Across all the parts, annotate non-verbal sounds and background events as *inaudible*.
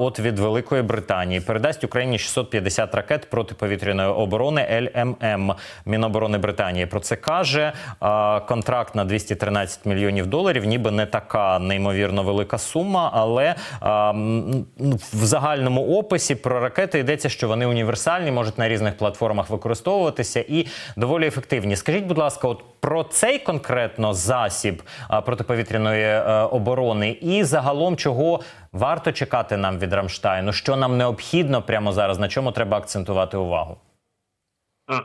От від Великої Британії передасть Україні 650 ракет протиповітряної оборони ЛММ. Міноборони Британії про це каже. Контракт на 213 мільйонів доларів, ніби не така неймовірно велика сума, але ну, в загальному описі про ракети йдеться, що вони універсальні, можуть на різних платформах використовуватися і доволі ефективні. Скажіть, будь ласка, от про цей конкретно засіб протиповітряної е, оборони і загалом чого варто чекати нам від Рамштайну, що нам необхідно прямо зараз, на чому треба акцентувати увагу?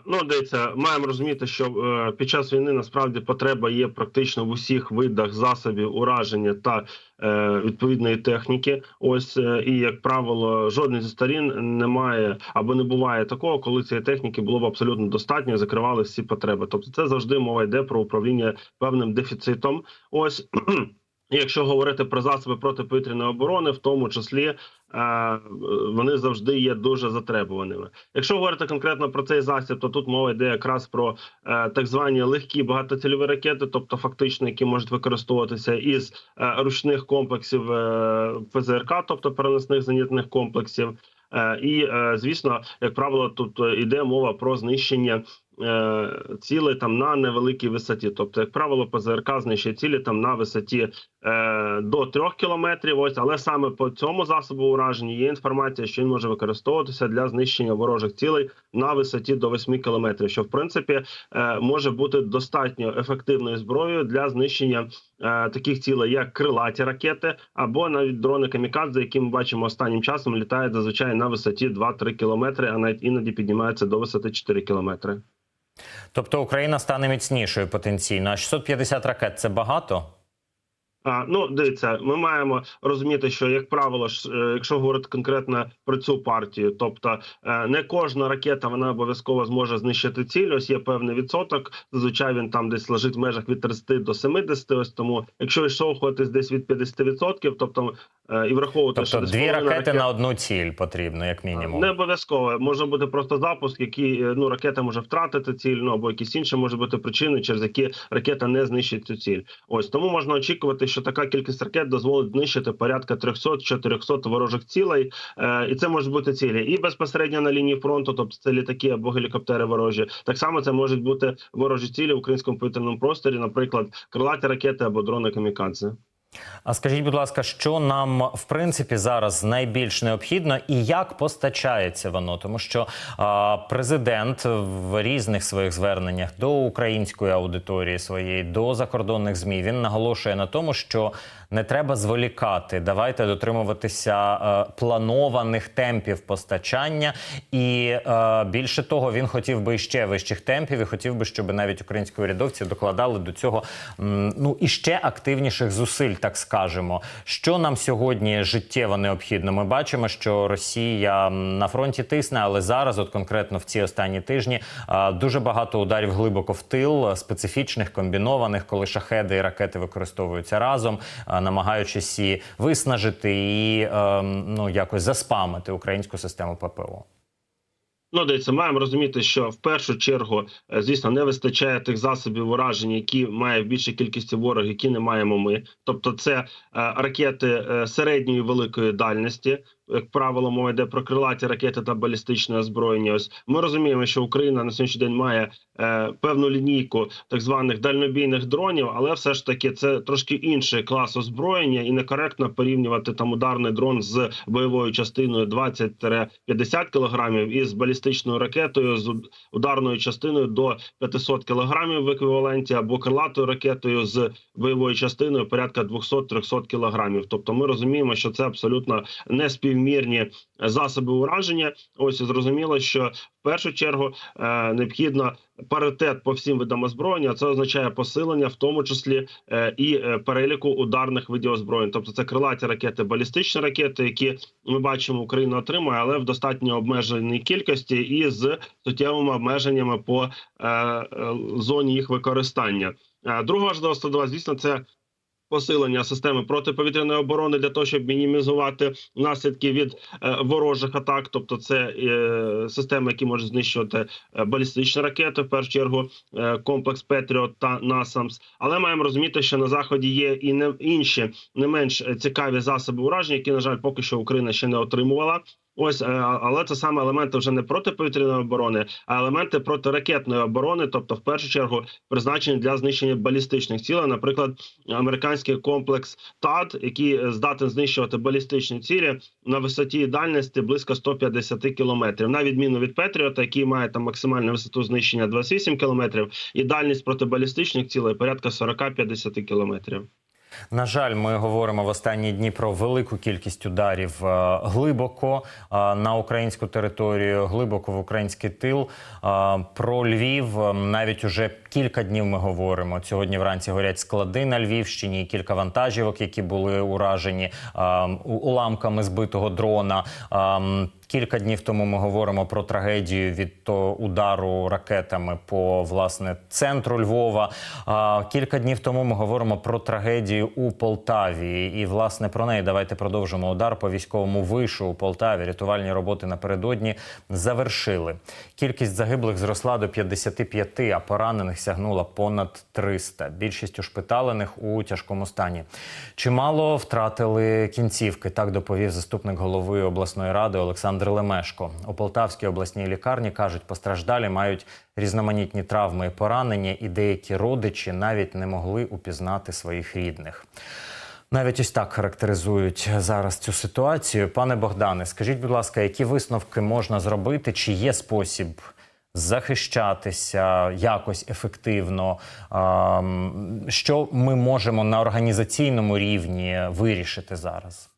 Ну, дивіться, маємо розуміти, що е, під час війни насправді потреба є практично в усіх видах засобів ураження та е, відповідної техніки. Ось е, і як правило, жодної зі сторін немає або не буває такого, коли цієї техніки було б абсолютно достатньо, закривали всі потреби. Тобто, це завжди мова йде про управління певним дефіцитом. Ось. Якщо говорити про засоби протиповітряної оборони, в тому числі е, вони завжди є дуже затребуваними. Якщо говорити конкретно про цей засіб, то тут мова йде якраз про е, так звані легкі багатоцільові ракети, тобто фактично, які можуть використовуватися із е, ручних комплексів ПЗРК, тобто переносних зенітних комплексів. І звісно, як правило, тут йде мова про знищення е, цілей там на невеликій висоті. Тобто, як правило, ПЗРК знищує цілі там на висоті е, до 3 кілометрів. Ось, але саме по цьому засобу ураження є інформація, що він може використовуватися для знищення ворожих цілей на висоті до 8 кілометрів, що в принципі е, може бути достатньо ефективною зброєю для знищення таких цілей, як крилаті ракети, або навіть дрони камікадзе, які ми бачимо останнім часом, літають зазвичай на висоті 2-3 кілометри, а навіть іноді піднімаються до висоти 4 кілометри. Тобто Україна стане міцнішою потенційно. А 650 ракет це багато? А, ну, дивіться, ми маємо розуміти, що як правило, ж, е, якщо говорити конкретно про цю партію, тобто е, не кожна ракета вона обов'язково зможе знищити ціль. Ось є певний відсоток. Зазвичай він там десь лежить в межах від 30 до 70. Ось тому, якщо відштовхуватись десь від 50%, тобто і враховувати, Тобто що десь дві ракети ракет- на одну ціль потрібно, як мінімум. не обов'язково може бути просто запуск, який е, ну ракета може втратити ціль, ну або якісь інші може бути причини, через які ракета не знищить цю ціль. Ось тому можна очікувати, що така кількість ракет дозволить знищити порядка 300-400 ворожих цілей, е, і це можуть бути цілі і безпосередньо на лінії фронту, тобто це літаки або гелікоптери ворожі. Так само це можуть бути ворожі цілі в українському повітряному просторі, наприклад, крилаті ракети або дрони камікадзе. А скажіть, будь ласка, що нам в принципі зараз найбільш необхідно і як постачається воно? Тому що а, президент в різних своїх зверненнях до української аудиторії своєї, до закордонних змі він наголошує на тому, що не треба зволікати. Давайте дотримуватися е, планованих темпів постачання, і е, більше того, він хотів би ще вищих темпів і хотів би, щоб навіть українські урядовці докладали до цього м, ну і ще активніших зусиль, так скажемо. Що нам сьогодні життєво необхідно? Ми бачимо, що Росія на фронті тисне, але зараз, от конкретно в ці останні тижні, е, дуже багато ударів глибоко в тил, е, специфічних, комбінованих, коли шахеди і ракети використовуються разом, е, намагаючись і виснажити і е, ну якось заспамити українську систему ППО. Ну, дивіться, маємо розуміти, що в першу чергу, е, звісно, не вистачає тих засобів ураження, які має в більшій кількості ворог, які не маємо ми. Тобто, це е, ракети е, середньої великої дальності. Як правило, мова йде про крилаті ракети та балістичне озброєння. Ось ми розуміємо, що Україна на сьогоднішній день має е, певну лінійку так званих дальнобійних дронів, але все ж таки це трошки інший клас озброєння, і некоректно порівнювати там ударний дрон з бойовою частиною 20-50 кілограмів із балістичною ракетою з ударною частиною до 500 кілограмів в еквіваленті або крилатою ракетою з бойовою частиною порядка 200-300 кілограмів. Тобто, ми розуміємо, що це абсолютно не співмірні засоби ураження. Ось зрозуміло, що в першу чергу е, необхідно паритет по всім видам озброєння. Це означає посилення, в тому числі е, і е, переліку ударних видів озброєнь. Тобто це крилаті ракети, балістичні ракети, які ми бачимо, Україна отримує, але в достатньо обмеженій кількості і з суттєвими обмеженнями по зоні їх використання. Друга важлива складова, звісно, це Посилення системи протиповітряної оборони для того, щоб мінімізувати наслідки від е, ворожих атак, тобто це е, системи, які можуть знищувати е, балістичні ракети, в першу чергу комплекс Петріот та Насамс. Але маємо розуміти, що на заході є і не інші не менш цікаві засоби ураження, які на жаль поки що Україна ще не отримувала. Ось, е, але це саме елементи вже не протиповітряної оборони, а елементи протиракетної оборони, тобто в першу чергу призначені для знищення балістичних цілей, наприклад, американський комплекс ТАД, який здатен знищувати балістичні цілі на висоті дальності близько 150 кілометрів, на відміну від Петріота, який має там максимальну висоту знищення 28 кілометрів, і дальність протибалістичних цілей порядка 40-50 кілометрів. На жаль, ми говоримо в останні дні про велику кількість ударів е, глибоко е, на українську територію, глибоко в український тил. Е, Про Львів навіть уже кілька днів ми говоримо. Сьогодні вранці горять склади на Львівщині, кілька вантажівок, які були уражені е, уламками збитого дрона. Кілька днів тому ми говоримо про трагедію від удару ракетами по власне центру Львова. А, кілька днів тому ми говоримо про трагедію у Полтаві. І власне про неї давайте продовжимо. Удар по військовому вишу у Полтаві. Рятувальні роботи напередодні завершили. Кількість загиблих зросла до 55, а поранених сягнула понад 300. Більшість ушпиталених у тяжкому стані. Чимало втратили кінцівки. Так доповів заступник голови обласної ради Олександр Лемешко. У Полтавській обласній лікарні кажуть, постраждалі мають різноманітні травми і поранення, і деякі родичі навіть не могли упізнати своїх рідних. Навіть ось так характеризують зараз цю ситуацію. Пане Богдане, скажіть, будь ласка, які висновки можна зробити? Чи є спосіб захищатися якось ефективно? Що ми можемо на організаційному рівні вирішити зараз?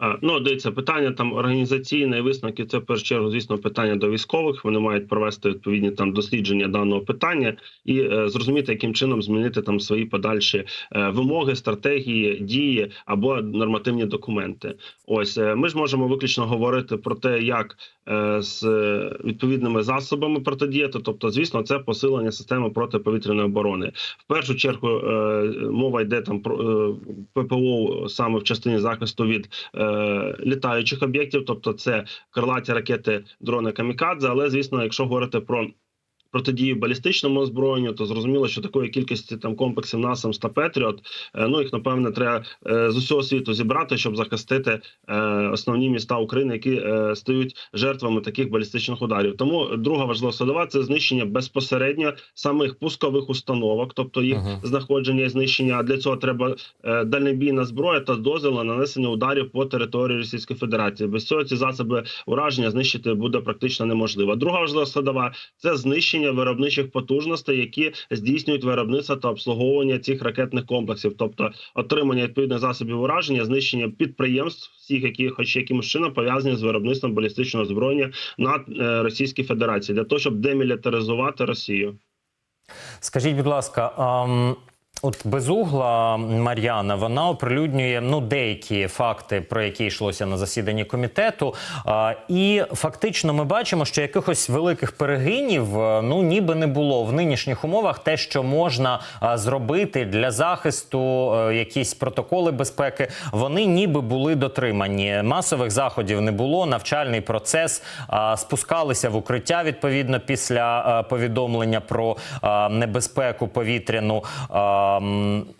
А, Ну, дивіться, питання там організаційне висновки. Це в першу чергу, звісно, питання до військових. Вони мають провести відповідні там дослідження даного питання і е, зрозуміти, яким чином змінити там свої подальші е, вимоги, стратегії, дії або нормативні документи. Ось е, ми ж можемо виключно говорити про те, як е, з е, відповідними засобами протидіяти. Тобто, звісно, це посилення системи протиповітряної оборони. В першу чергу е, мова йде там про е, ППО саме в частині захисту від е, літаючих об'єктів, тобто це крилаті ракети, дрони камікадзе. Але звісно, якщо говорити про протидію балістичному озброєнню, то зрозуміло, що такої кількості там комплексів НАСАМС та Петріот, е, ну їх напевне треба е, з усього світу зібрати, щоб захистити е, основні міста України, які стають жертвами таких балістичних ударів. Тому друга важлива складова – це знищення безпосередньо самих пускових установок, тобто їх Мгм. знаходження і знищення. А для цього треба дальнобійна зброя та дозвіл на нанесення ударів по території Російської Федерації. Без цього ці засоби ураження знищити буде практично неможливо. Друга важлива складова – це знищення виробничих потужностей, які здійснюють виробництво та обслуговування цих ракетних комплексів, тобто отримання відповідних засобів ураження, знищення підприємств, всіх, які хоч якимось чином пов'язані з виробництвом балістичного зброєння на е, Російській Федерації, для того, щоб демілітаризувати Росію. Скажіть, будь ласка, от безугла Мар'яна вона оприлюднює ну деякі факти, про які йшлося на засіданні комітету. А, і фактично ми бачимо, що якихось великих перегинів е, ну ніби не було в нинішніх умовах. Те, що можна а, зробити для захисту, е, якісь протоколи безпеки, вони ніби були дотримані. Масових заходів не було. Навчальний процес а, спускалися в укриття відповідно після е, повідомлення про е, небезпеку повітряну. М,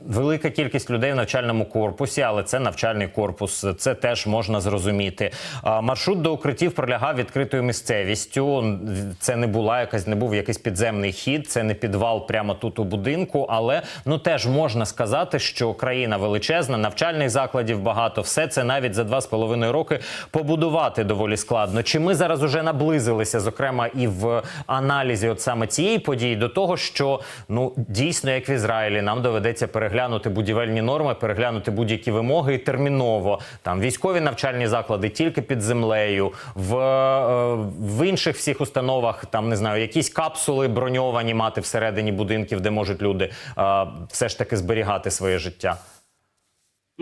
велика кількість людей в навчальному корпусі, але це навчальний корпус. Це теж можна зрозуміти. Маршрут до укриттів пролягав відкритою місцевістю. Це не була якась, не був якийсь підземний хід, це не підвал прямо тут у будинку. Але ну теж можна сказати, що країна величезна, навчальних закладів багато. Все це навіть за два з половиною роки побудувати доволі складно. Чи ми зараз уже наблизилися, зокрема, і в аналізі, от саме цієї події, до того, що ну дійсно, як в Ізраїлі, нам доведеться переглянути будівельні норми, переглянути будь-які вимоги і терміново. Там військові навчальні заклади тільки під землею, в, е, в інших всіх установах там не знаю, якісь капсули броньовані мати всередині будинків, де можуть люди е, все ж таки зберігати своє життя.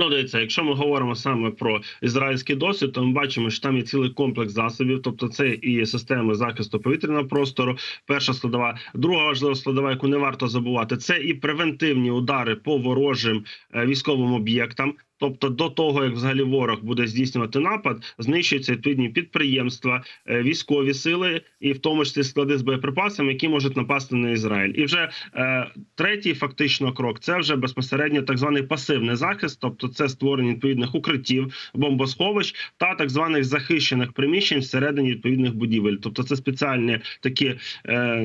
Ну, дивіться, якщо ми говоримо саме про ізраїльський досвід, то ми бачимо, що там є цілий комплекс засобів, тобто це і системи захисту повітряного простору. Перша складова, друга важлива складова, яку не варто забувати, це і превентивні удари по ворожим е, військовим об'єктам. Тобто до того, як взагалі ворог буде здійснювати напад, знищуються відповідні підприємства, е, військові сили, і в тому числі склади з боєприпасами, які можуть напасти на Ізраїль. І вже е, третій фактично крок це вже безпосередньо так званий пасивний захист, тобто це створення відповідних укриттів, бомбосховищ та так званих захищених приміщень всередині відповідних будівель. Тобто це спеціальні такі, е,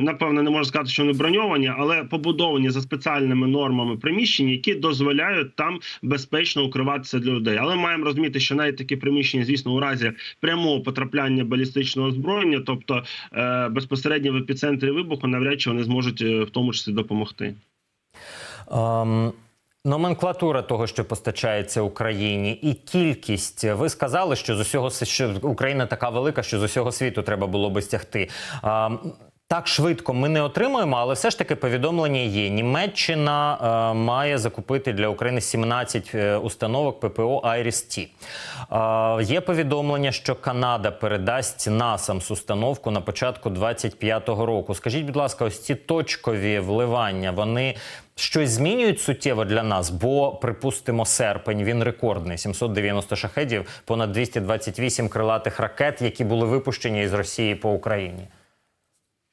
напевно, не можна сказати, що вони броньовані, але побудовані за спеціальними нормами приміщення, які дозволяють там безпечно укриватися для людей. Але маємо розуміти, що навіть такі приміщення, звісно, у разі прямого потрапляння балістичного озброєння, тобто е, безпосередньо в епіцентрі вибуху, навряд чи вони зможуть е, в тому числі допомогти. Ем, Номенклатура того, що постачається Україні, і кількість. Ви сказали, що з усього що Україна така велика, що з усього світу треба було би стягти. Ем, так швидко ми не отримуємо, але все ж таки повідомлення є. Німеччина е, має закупити для України 17 е, установок ППО Айріс-Т. Е, є повідомлення, що Канада передасть НАСАМС установку на початку 25-го року. Скажіть, будь ласка, ось ці точкові вливання, вони щось змінюють суттєво для нас? Бо, припустимо, серпень він рекордний: 790 шахедів, понад 228 крилатих ракет, які були випущені із Росії по Україні.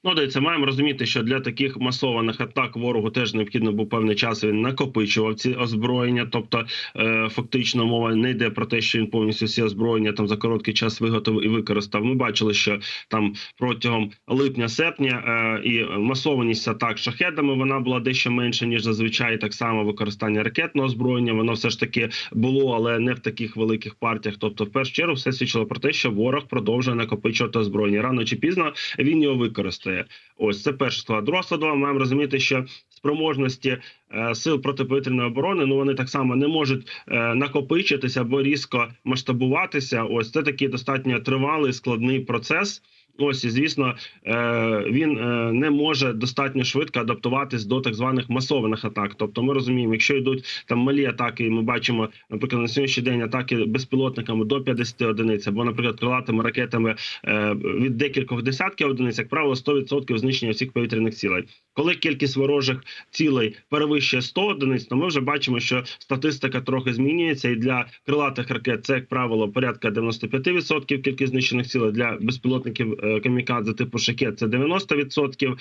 Ну, дивіться, маємо розуміти, що для таких масованих атак ворогу теж необхідно був певний час. Він накопичував ці озброєння. Тобто, е, фактично, мова не йде про те, що він повністю всі озброєння там за короткий час виготовив і використав. Ми бачили, що там протягом липня-серпня е, і масованість атак шахедами вона була дещо менша ніж зазвичай. Так само використання ракетного озброєння. Воно все ж таки було, але не в таких великих партіях. Тобто, в першу чергу, все свідчило про те, що ворог продовжує накопичувати озброєння. Рано чи пізно він його використає. Ось це перша склад розкладу. маємо розуміти, що спроможності е, сил протиповітряної оборони ну вони так само не можуть е, накопичитися або різко масштабуватися. Ось це такий достатньо тривалий складний процес. Ось звісно, е, він е, не може достатньо швидко адаптуватись до так званих масованих атак. Тобто, ми розуміємо, якщо йдуть там малі атаки, і ми бачимо, наприклад, на сьогоднішній день атаки безпілотниками до 50 одиниць, або, наприклад, крилатими ракетами е, від декількох десятків одиниць, як правило, 100% знищення всіх повітряних цілей. Коли кількість ворожих цілей перевищує 100 одиниць, то ми вже бачимо, що статистика трохи змінюється, і для крилатих ракет це як правило порядка 95% кількість знищених цілей для безпілотників е, камікадзе типу шакет це 90%.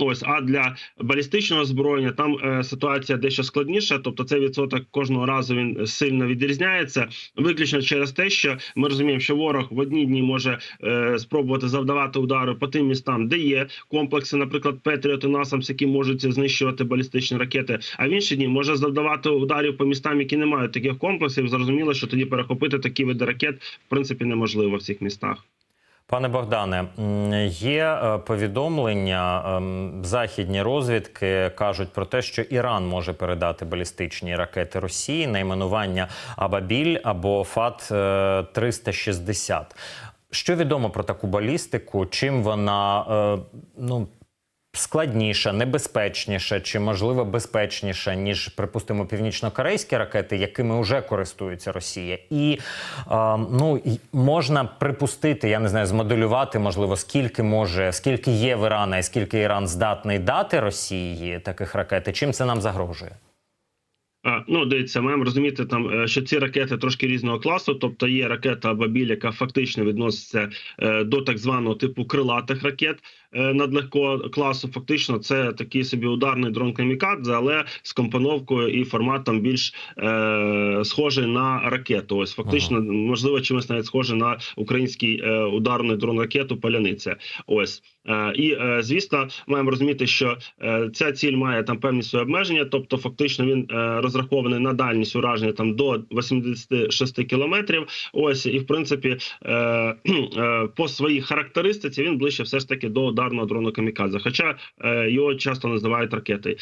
Ось а для балістичного озброєння там е, ситуація дещо складніша. Тобто цей відсоток кожного разу він сильно відрізняється, виключно через те, що ми розуміємо, що ворог в одні дні може е, спробувати завдавати удари по тим містам, де є комплекси, наприклад, Петріот і Насамс, які можуть знищувати балістичні ракети. А в інші дні може завдавати ударів по містам, які не мають таких комплексів. Зрозуміло, що тоді перехопити такі види ракет в принципі неможливо в цих містах. Пане Богдане, є е, повідомлення, ем, західні розвідки кажуть про те, що Іран може передати балістичні ракети Росії найменування Абабіль або ФАТ е, 360. Що відомо про таку балістику? Чим вона е, ну складніша, небезпечніша чи можливо безпечніша, ніж припустимо північно-корейські ракети, якими вже користується Росія, і е, ну можна припустити, я не знаю, змоделювати можливо, скільки може, скільки є в Ірана, і скільки Іран здатний дати Росії таких ракет, і чим це нам загрожує. А, Ну, дивіться, маємо розуміти там, е, що ці ракети трошки різного класу. Тобто є ракета Бабіль, яка фактично відноситься е, до так званого типу крилатих ракет е, надлегкого класу. Фактично, це такий собі ударний дрон камікадзе, але з компоновкою і форматом більш е, схожий на ракету. Ось фактично, можливо, чимось навіть схоже на український е, ударний дрон ракету Паляниця. Ось. Е, І е, звісно, маємо розуміти, що е, ця ціль має там певні свої обмеження, тобто фактично він розрахований на дальність ураження там до 86 кілометрів. Ось і в принципі *clears throat* по своїй характеристиці він ближче все ж таки до ударного дрону камікадзе, хоча його часто називають ракетою.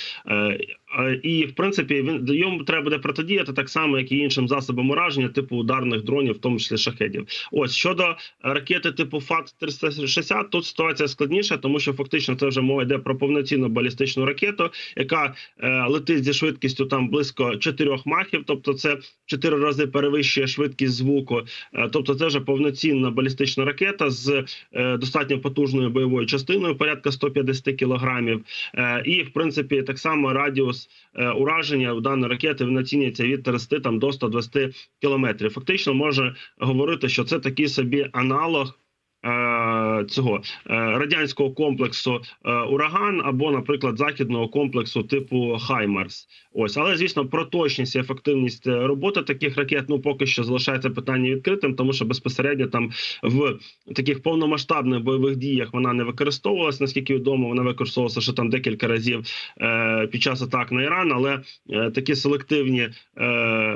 Е, І в принципі він йому треба буде протидіяти так само, як і іншим засобам ураження, типу ударних дронів, в тому числі шахедів. Ось щодо ракети типу ФАТ 360 тут ситуація складніша, тому що фактично це вже мова йде про повноцінну балістичну ракету, яка е, летить зі швидкістю там близько 4 махів, тобто це в 4 рази перевищує швидкість звуку. Е, тобто, це вже повноцінна балістична ракета з е, достатньо потужною бойовою частиною, порядка 150 кілограмів. Е, і в принципі так само радіус е, ураження у даної ракети він оцінюється від 30 там до 120 кілометрів. Фактично може говорити, що це такий собі аналог. Е, Цього е, радянського комплексу е, ураган або, наприклад, західного комплексу типу Хаймарс. Ось, але звісно, про точність і ефективність роботи таких ракет ну поки що залишається питання відкритим, тому що безпосередньо там в таких повномасштабних бойових діях вона не використовувалась. Наскільки відомо, вона використовувалася ще там декілька разів під час атак на Іран, але такі селективні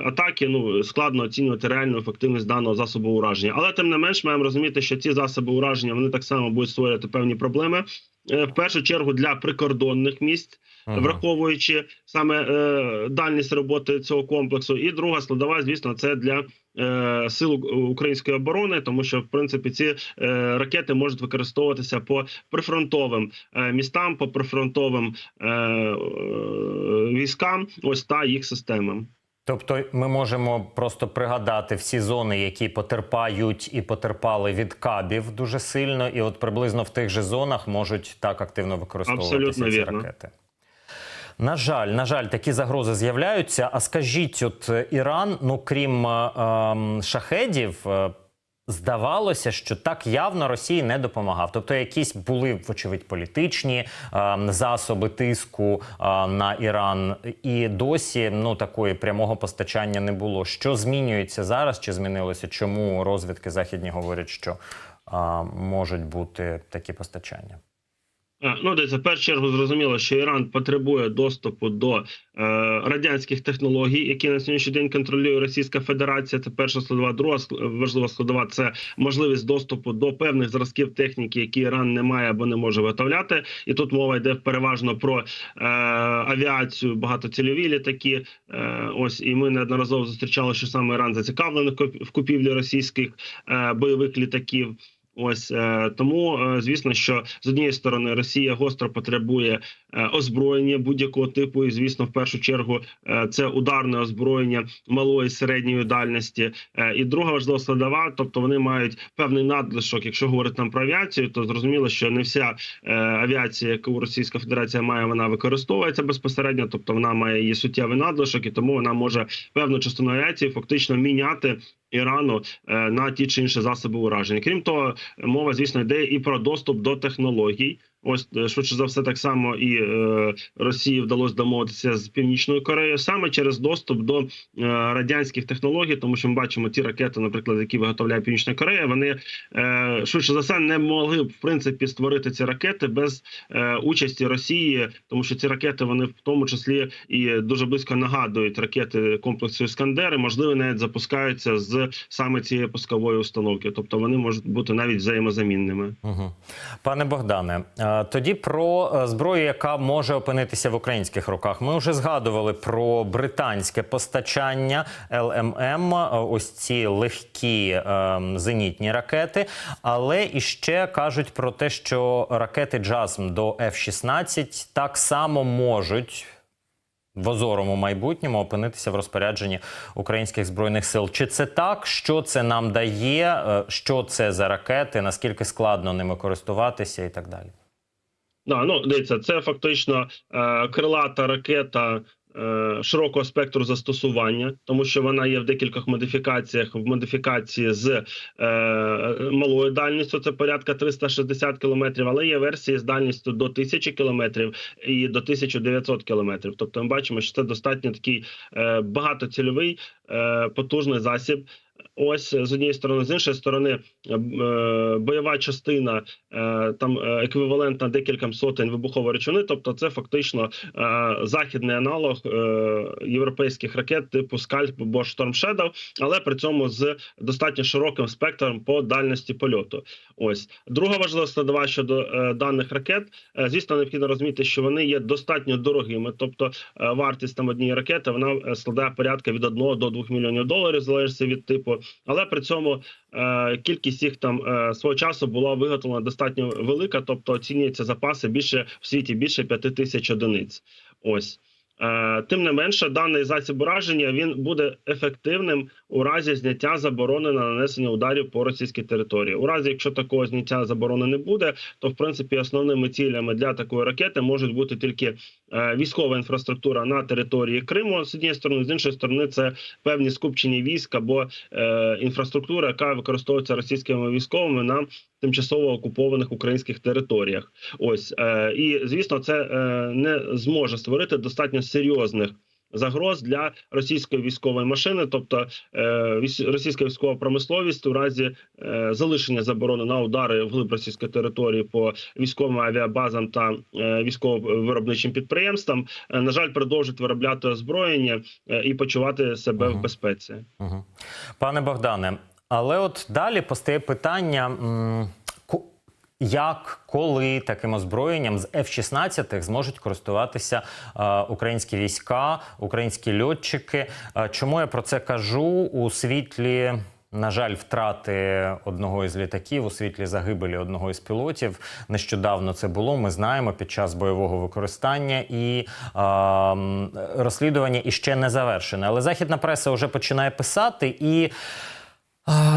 атаки ну складно оцінювати реальну ефективність даного засобу ураження. Але тим не менш, маємо розуміти, що ці засоби ураження вони так само будуть створювати певні проблеми. е, В першу чергу для прикордонних місць, Мгм. враховуючи саме е, дальність роботи цього комплексу. І друга складова, звісно, це для е, сил української оборони, тому що в принципі ці е, ракети можуть використовуватися по прифронтовим е, містам, по прифронтовим е, е, військам, ось та їх системам. Тобто ми можемо просто пригадати всі зони, які потерпають і потерпали від кабів дуже сильно, і от приблизно в тих же зонах можуть так активно використовуватися Абсолютно ці вірно. ракети. На жаль, на жаль, такі загрози з'являються. А скажіть, от е, Іран, ну крім е, ем, шахедів, е, здавалося, що так явно Росії не допомагав. Тобто, якісь були, вочевидь, політичні е, засоби тиску е, на Іран, і досі ну такої прямого постачання не було. Що змінюється зараз? Чи змінилося? Чому розвідки західні говорять, що е, можуть бути такі постачання? Е, Ну, десь в першу чергу зрозуміло, що Іран потребує доступу до е, радянських технологій, які на сьогоднішній день контролює Російська Федерація. Це перша складова. Друга важлива складова це можливість доступу до певних зразків техніки, які Іран не має або не може виготовляти. І тут мова йде переважно про е, авіацію, багатоцільові літаки. Е, ось і ми неодноразово зустрічали, що саме Іран зацікавлений в купівлі російських е, бойових літаків. Ось е, тому, е, звісно, що з однієї сторони Росія гостро потребує е, озброєння будь-якого типу, і звісно, в першу чергу це ударне озброєння малої середньої дальності. І друга важлива складова, тобто вони мають певний надлишок. Якщо говорити там про авіацію, то зрозуміло, що не вся авіація, яку Російська Федерація має, вона використовується безпосередньо, тобто вона має її суттєвий надлишок, і тому вона може певну частину авіації фактично міняти. Ірану е, на ті чи інші засоби ураження. Крім того, мова звісно йде і про доступ до технологій. Ось е, швидше за все, так само і е, Росії вдалося домовитися з північною Кореєю саме через доступ до е, радянських технологій, тому що ми бачимо ті ракети, наприклад, які виготовляє Північна Корея. Вони е, швидше за все не могли б в принципі створити ці ракети без е, участі Росії, тому що ці ракети вони в тому числі і дуже близько нагадують ракети комплексу Іскандер, і, можливо, навіть запускаються з саме цієї пускової установки, тобто вони можуть бути навіть взаємозамінними. Угу. Пане Богдане, е, тоді про е, зброю, яка може опинитися в українських руках. Ми вже згадували про британське постачання ЛММ, е, ось ці легкі е, зенітні ракети. Але іще кажуть про те, що ракети Джазм до F-16 так само можуть. В озорому майбутньому опинитися в розпорядженні українських збройних сил. Чи це так? Що це нам дає? Е, Що це за ракети? Наскільки складно ними користуватися і так далі? Да, ну дивіться, це фактично е, крилата ракета е, широкого спектру застосування, тому що вона є в декількох модифікаціях. В модифікації з е, малою дальністю це порядка 360 кілометрів, але є версії з дальністю до 1000 кілометрів і до 1900 кілометрів. Тобто, ми бачимо, що це достатньо такий е, багатоцільовий е, потужний засіб. Ось з однієї сторони, з іншої сторони, е, е, бойова частина е, там е, еквівалентна декільком сотень вибухової речовини. Тобто, це фактично е, західний аналог е, європейських ракет типу Скальп або Storm Shadow, але при цьому з достатньо широким спектром по дальності польоту. Ось друга важлива складова щодо е, даних ракет. Е, звісно, необхідно розуміти, що вони є достатньо дорогими, тобто е, вартість там однієї ракети вона е, складає порядка від 1 до 2 мільйонів доларів, залежить від типу. Але при цьому е, кількість їх там е, свого часу була виготовлена достатньо велика, тобто оцінюються запаси більше в світі більше 5 тисяч одиниць. Ось. Е, Тим не менше, даний засіб ураження він буде ефективним у разі зняття заборони на нанесення ударів по російській території. У разі, якщо такого зняття заборони не буде, то в принципі основними цілями для такої ракети можуть бути тільки військова інфраструктура на території Криму з однієї сторони, з іншої сторони, це певні скупчення військ або е, інфраструктура, яка використовується російськими військовими на тимчасово окупованих українських територіях. Ось е, і звісно, це е, не зможе створити достатньо серйозних. Загроз для російської військової машини, тобто е, російська військова промисловість у разі е, залишення заборони на удари вглиб російської території по військовим авіабазам та е, військово-виробничим підприємствам, на жаль, продовжить виробляти озброєння і почувати себе в безпеці. Угу. Пане Богдане, але от далі постає питання. Як, коли таким озброєнням з F-16 зможуть користуватися е, українські війська, українські льотчики? Е, чому я про це кажу у світлі? На жаль, втрати одного із літаків у світлі загибелі одного із пілотів. Нещодавно це було. Ми знаємо під час бойового використання і е, розслідування іще не завершене. Але західна преса вже починає писати і.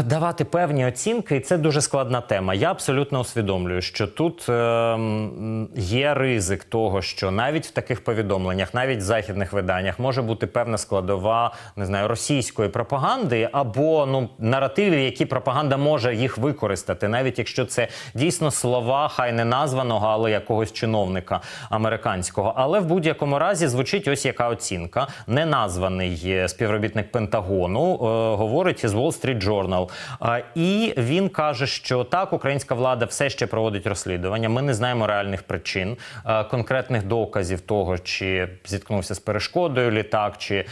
Давати певні оцінки, і це дуже складна тема. Я абсолютно усвідомлюю, що тут ем, є ризик того, що навіть в таких повідомленнях, навіть в західних виданнях, може бути певна складова не знаю російської пропаганди або ну наративів, які пропаганда може їх використати, навіть якщо це дійсно слова, хай не названого, але якогось чиновника американського. Але в будь-якому разі звучить ось яка оцінка. Неназваний е, співробітник Пентагону е, говорить із Wall Street Journal. А, і він каже, що так, українська влада все ще проводить розслідування. Ми не знаємо реальних причин, е, конкретних доказів того, чи зіткнувся з перешкодою літак, чи е,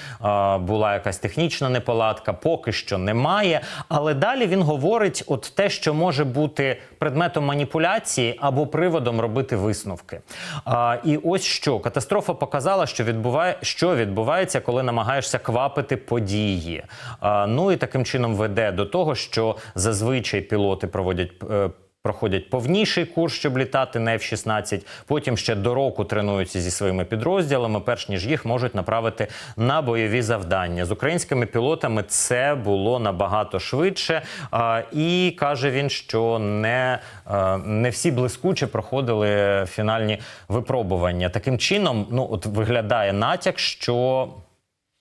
була якась технічна неполадка. Поки що немає. Але далі він говорить: от те, що може бути предметом маніпуляції або приводом робити висновки. І ось що катастрофа показала, що відбуває, що відбувається, коли намагаєшся квапити події. Ну і таким чином веде до того, що зазвичай пілоти проводять. е, Проходять повніший курс, щоб літати на F-16, потім ще до року тренуються зі своїми підрозділами, перш ніж їх можуть направити на бойові завдання. З українськими пілотами це було набагато швидше. І каже він, що не, е, не всі блискуче проходили фінальні випробування. Таким чином, ну от виглядає натяк, що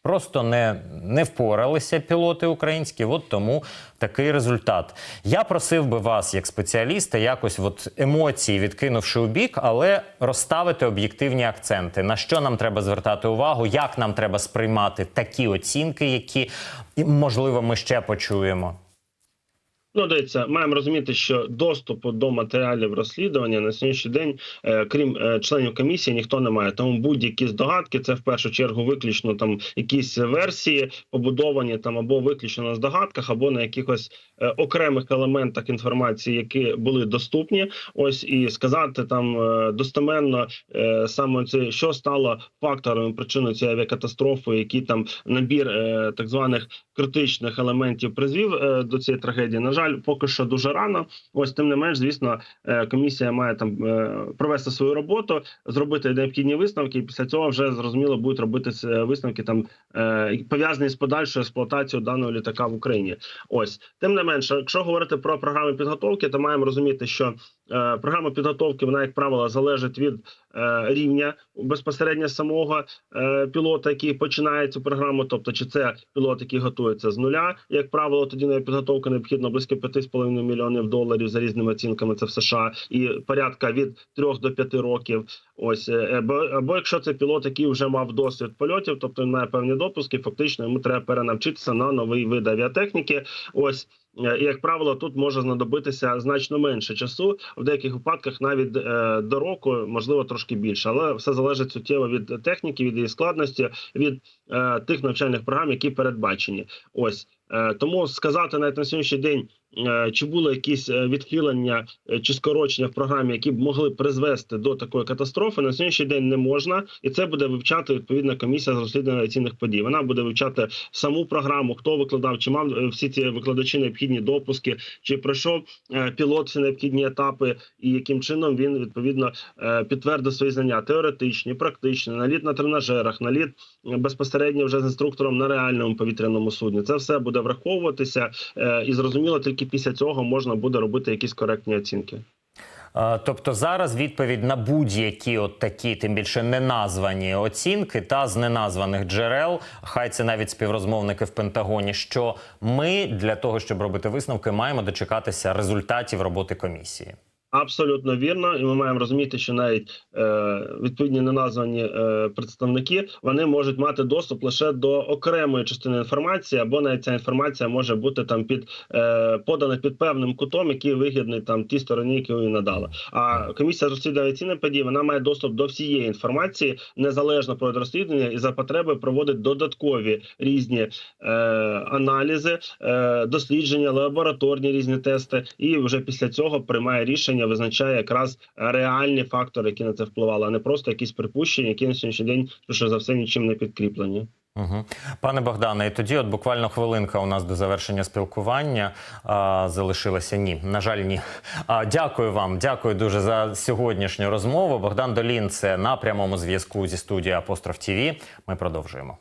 Просто не, не впоралися пілоти українські, от тому такий результат. Я просив би вас, як спеціаліста, якось от емоції відкинувши у бік, але розставити об'єктивні акценти. На що нам треба звертати увагу, як нам треба сприймати такі оцінки, які можливо ми ще почуємо. Ну, дивіться, маємо розуміти, що доступу до матеріалів розслідування на сьогоднішній день, е, крім е, членів комісії, ніхто не має. Тому будь-які здогадки, це в першу чергу виключно там якісь версії, побудовані там або виключно на здогадках, або на якихось е, окремих елементах інформації, які були доступні. Ось і сказати там достеменно саме це, що стало фактором причиною цієї авіакатастрофи, які там набір так званих критичних елементів призвів до цієї трагедії. На жаль, поки що дуже рано. Ось тим не менш, звісно, е, комісія має там е, провести свою роботу, зробити необхідні висновки. І після цього вже зрозуміло будуть робити висновки там е, пов'язані з подальшою експлуатацією даного літака в Україні. Ось тим не менше, якщо говорити про програми підготовки, то маємо розуміти, що програма підготовки вона, як правило, залежить від е, рівня безпосередньо самого е, пілота, який починає цю програму. Тобто, чи це пілот, який готується з нуля, як правило, тоді на підготовку необхідно близько близько 5,5 мільйонів доларів за різними оцінками. Це в США, і порядка від 3 до 5 років. Ось е, або, або якщо це пілот, який вже мав досвід польотів, тобто він має певні допуски, фактично йому треба перенавчитися на новий вид авіатехніки. Ось. Е, І як правило, тут може знадобитися значно менше часу. В деяких випадках навіть е, до року, можливо, трошки більше, але все залежить суттєво від техніки, від її складності, від е, тих навчальних програм, які передбачені. Ось тому сказати навіть на сьогоднішній день. Е, Чи були якісь е, відхилення е, чи скорочення в програмі, які б могли призвести до такої катастрофи, на сьогоднішній день не можна, і це буде вивчати відповідна комісія з розслідування авіаційних подій. Вона буде вивчати саму програму, хто викладав, чи мав всі ці викладачі необхідні допуски, чи пройшов пілот всі необхідні етапи, і яким чином він відповідно підтвердив свої знання теоретичні, практичні, наліт на тренажерах, наліт безпосередньо вже з інструктором на реальному повітряному судні. Це все буде враховуватися, і зрозуміло, тільки після цього можна буде робити якісь коректні оцінки. Тобто зараз відповідь на будь-які от такі, тим більше неназвані оцінки та з неназваних джерел, хай це навіть співрозмовники в Пентагоні. Що ми для того, щоб робити висновки, маємо дочекатися результатів роботи комісії. Абсолютно вірно, і ми маємо розуміти, що навіть е, відповідні неназвані е, представники вони можуть мати доступ лише до окремої частини інформації, або навіть ця інформація може бути там під е, подана під певним кутом, який вигідний там тій стороні, яку її надала. А комісія з розслідування авіаційних подій вона має доступ до всієї інформації незалежно про розслідування і за потреби проводить додаткові різні е, аналізи, е, дослідження, лабораторні різні тести, і вже після цього приймає рішення, визначає якраз реальні фактори, які на це впливали, а не просто якісь припущення, які на сьогоднішній день що за все нічим не підкріплені. Угу. Пане Богдане, і тоді, от буквально хвилинка у нас до завершення спілкування а, залишилася. Ні, на жаль, ні. А, дякую вам, дякую дуже за сьогоднішню розмову. Богдан Долін, це на прямому зв'язку зі студією Апостроф ТІВІ. Ми продовжуємо.